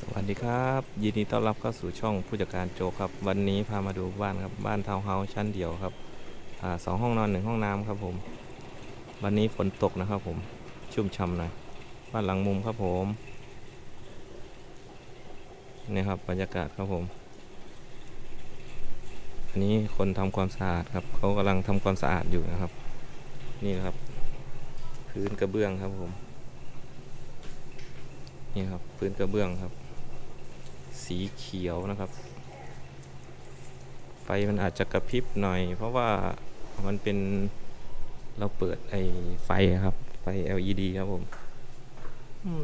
สวัสดีครับ ยินดีต้อนรับเข้าสู่ช่องผู้จัดการโจครับ วันนี้พามาดูบ้านครับบ้านทาวน์เฮาส์ชั้นเดียวครับอาสองห้องนอนหนึ่งห้องน้ำครับผม วันนี้ฝนตกนะครับผมชุ่มช่ำหน่อยบ้านหลังมุมครับผมนี่ครับบรรยากาศครับผม อันนี้คนทำความสะอาดครับเขากำลังทำความสะอาดอยู่นะครับ นี่นะครับ พื้นกระเบื้องครับผม นี่ครับพื้นกระเบื้องครับ สีเขียวนะครับ ไฟมันอาจจะกระพริบหน่อย เพราะว่ามันเป็นเราเปิดไอไฟครับ ไฟ LED ครับผม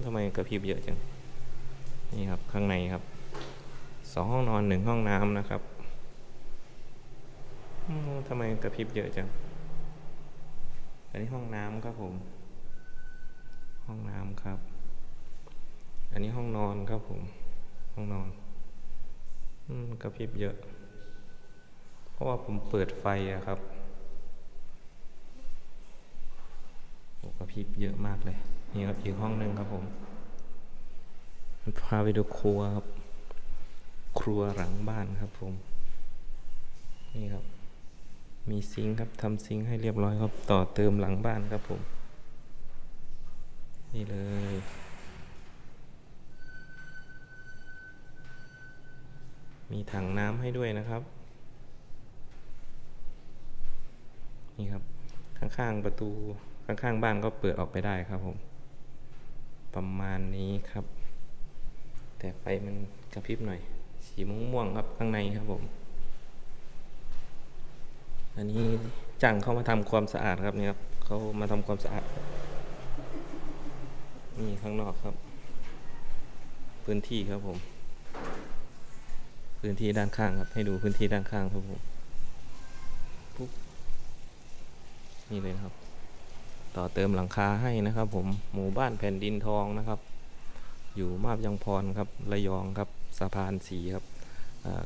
ทำไมกระพริบเยอะจัง นี่ครับข้างในครับสองห้องนอนหนึ่งห้องน้ำนะครับทำไมกระพริบเยอะจัง อันนี้ห้องน้ำครับผม ห้องน้ำครับ อันนี้ห้องนอนครับผม ห้องนอน อืมกระพริบเยอะ เพราะว่าผมเปิดไฟอะครับโอ้กระพริบเยอะมากเลย นี่ครับอีกห้องหนึ่งครับผม พาไปดูครัวครับ ครัวหลังบ้านครับผม นี่ครับ มีซิงค์ครับทำซิงค์ให้เรียบร้อยครับ ต่อเติมหลังบ้านครับผม นี่เลย มีถังน้ำให้ด้วยนะครับ นี่ครับ ข้างๆประตูข้างๆบ้านก็เปิดออกไปได้ครับผม ประมาณนี้ครับ แต่ไฟมันกระพริบหน่อย สีม่วงๆครับข้างในครับผม อันนี้จ้างเขามาทำความสะอาดครับนี่ครับเขามาทำความสะอาดนี่ข้างนอกครับ พื้นที่ครับผม พื้นที่ด้านข้างครับ ให้ดูพื้นที่ด้านข้างครับผมปุ๊บนี่เลยครับ ต่อเติมหลังคาให้นะครับ ผมหมู่บ้านแผ่นดินทองนะครับ อยู่มาบยังพรครับระยองครับสะพานสีครับ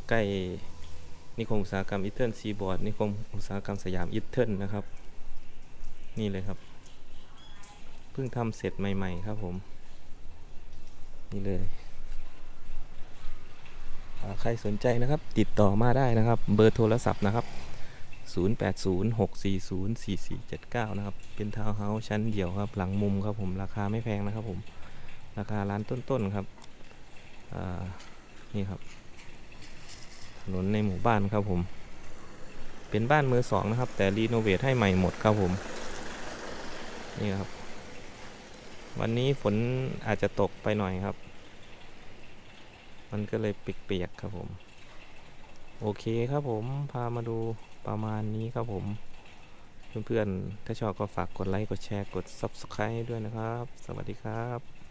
ใกล้นิคมอุตสาหกรรมอิตเทิลซีบอร์ดนิคมอุตสาหกรรมสยามอิตเทิลนะครับ นี่เลยครับเพิ่งทำเสร็จใหม่ ๆ ครับผม นี่เลย ใครสนใจนะครับ ติดต่อมาได้นะครับ เบอร์โทรศัพท์นะครับ 0806404479 นะครับ เป็นทาวน์เฮาส์ชั้นเดี่ยวครับ หลังมุมครับผม ราคาไม่แพงนะครับผม ราคาร้านต้นๆครับนี่ครับ ถนนในหมู่บ้านครับผม เป็นบ้านมือสองนะครับ แต่รีโนเวทให้ใหม่หมดครับผม นี่ครับ วันนี้ฝนอาจจะตกไปหน่อยครับ มันก็เลยเปียกๆครับผม โอเคครับผมพามาดูประมาณนี้ครับผม เพื่อนๆ ถ้าชอบก็ฝากกดไลค์ กดแชร์ กด Subscribe ด้วยนะครับ สวัสดีครับ